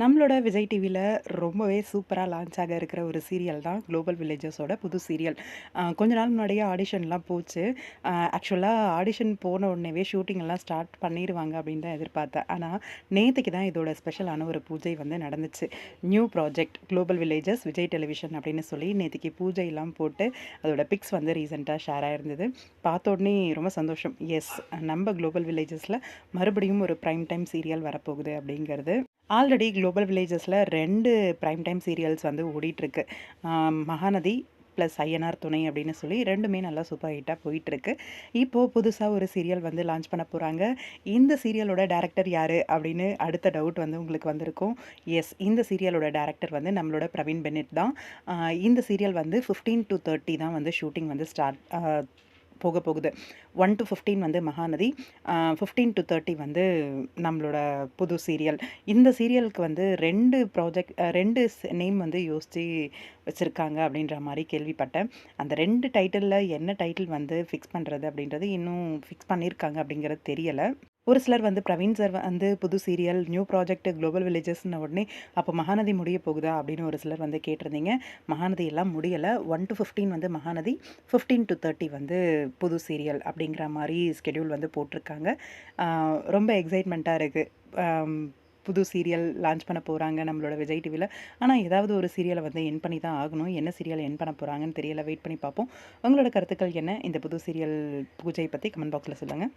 நம்மளோட விஜய் டிவியில் ரொம்பவே சூப்பராக லான்ச் ஆக இருக்கிற ஒரு சீரியல் தான் குளோபல் வில்லேஜஸோட புது சீரியல் கொஞ்ச நாள் முன்னாடியே ஆடிஷன்லாம் போச்சு. ஆக்சுவலாக ஆடிஷன் போன உடனேவே ஷூட்டிங்கெல்லாம் ஸ்டார்ட் பண்ணிடுவாங்க அப்படின்னு தான் எதிர்பார்த்தேன். ஆனால் நேற்றுக்கு தான் இதோட ஸ்பெஷலான ஒரு பூஜை வந்து நடந்துச்சு. New project global villages Vijay television அப்படின்னு சொல்லி நேற்றுக்கு பூஜையெல்லாம் போட்டு அதோட பிக்ஸ் வந்து ரீசெண்டாக ஷேர் ஆகிருந்தது பார்த்த உடனே ரொம்ப சந்தோஷம். எஸ் நம்ம குளோபல் வில்லேஜஸில் மறுபடியும் ஒரு ப்ரைம் டைம் சீரியல் வரப்போகுது அப்படிங்கிறது. ஆல்ரெடி குளோபல் வில்லேஜஸில் ரெண்டு ப்ரைம் டைம் சீரியல்ஸ் வந்து ஓடிட்டுருக்கு. மகாநதி ப்ளஸ் ஐஎன்ஆர் துணை அப்படின்னு சொல்லி ரெண்டுமே நல்லா சூப்பர் ஹிட்டாக போயிட்டுருக்கு. இப்போது புதுசாக ஒரு சீரியல் வந்து லான்ச் பண்ண போகிறாங்க இந்த சீரியலோட டேரக்டர் யார் அப்படின்னு அடுத்த டவுட் வந்து உங்களுக்கு வந்திருக்கும். எஸ் இந்த சீரியலோட டேரக்டர் வந்து நம்மளோட பிரவீன் பெனிட் தான். இந்த சீரியல் வந்து ஃபிஃப்டீன் டு தேர்ட்டி தான் வந்து ஷூட்டிங் வந்து ஸ்டார்ட் போக போகுது. ஒன் டு ஃபிஃப்டீன் வந்து மகாநதி. ஃபிஃப்டீன் டு தேர்ட்டி வந்து நம்மளோட புது சீரியல் இந்த சீரியலுக்கு வந்து ரெண்டு ப்ராஜெக்ட் ரெண்டு நேம் வந்து யோசித்து வச்சுருக்காங்க அப்படின்ற மாதிரி கேள்விப்பட்டேன். அந்த ரெண்டு டைட்டிலில் என்ன டைட்டில் வந்து ஃபிக்ஸ் பண்ணுறது அப்படின்றது இன்னும் ஃபிக்ஸ் பண்ணியிருக்காங்க அப்படிங்கிறது தெரியலை. ஒரு சிலர் வந்து பிரவீன் சார் வந்து புது சீரியல் நியூ ப்ராஜெக்ட் குளோபல் வில்லேஜஸ்னு உடனே அப்போ மகாநதி முடிய போகுதா அப்படின்னு ஒரு சிலர் வந்து கேட்டிருந்தீங்க. மகாநதி எல்லாம் முடியலை. ஒன் டு ஃபிஃப்டீன் வந்து மகாநதி ஃபிஃப்டீன் டு தேர்ட்டி வந்து புது சீரியல் அப்படிங்கிற மாதிரி ஸ்கெடியூல் வந்து போட்டிருக்காங்க. ரொம்ப எக்ஸைட்மெண்ட்டாக இருக்குது புது சீரியல் லான்ச் பண்ண போகிறாங்க நம்மளோட விஜய் டிவியில் ஆனால் ஏதாவது ஒரு சீரியலை வந்து என் பண்ணி தான் ஆகணும். என்ன சீரியல் என் பண்ண போகிறாங்கன்னு தெரியல. வெயிட் பண்ணி பார்ப்போம். உங்களோட கருத்துக்கள் என்ன? இந்த புது சீரியல் பூஜை பற்றி கமெண்ட் பாக்ஸில் சொல்லுங்கள்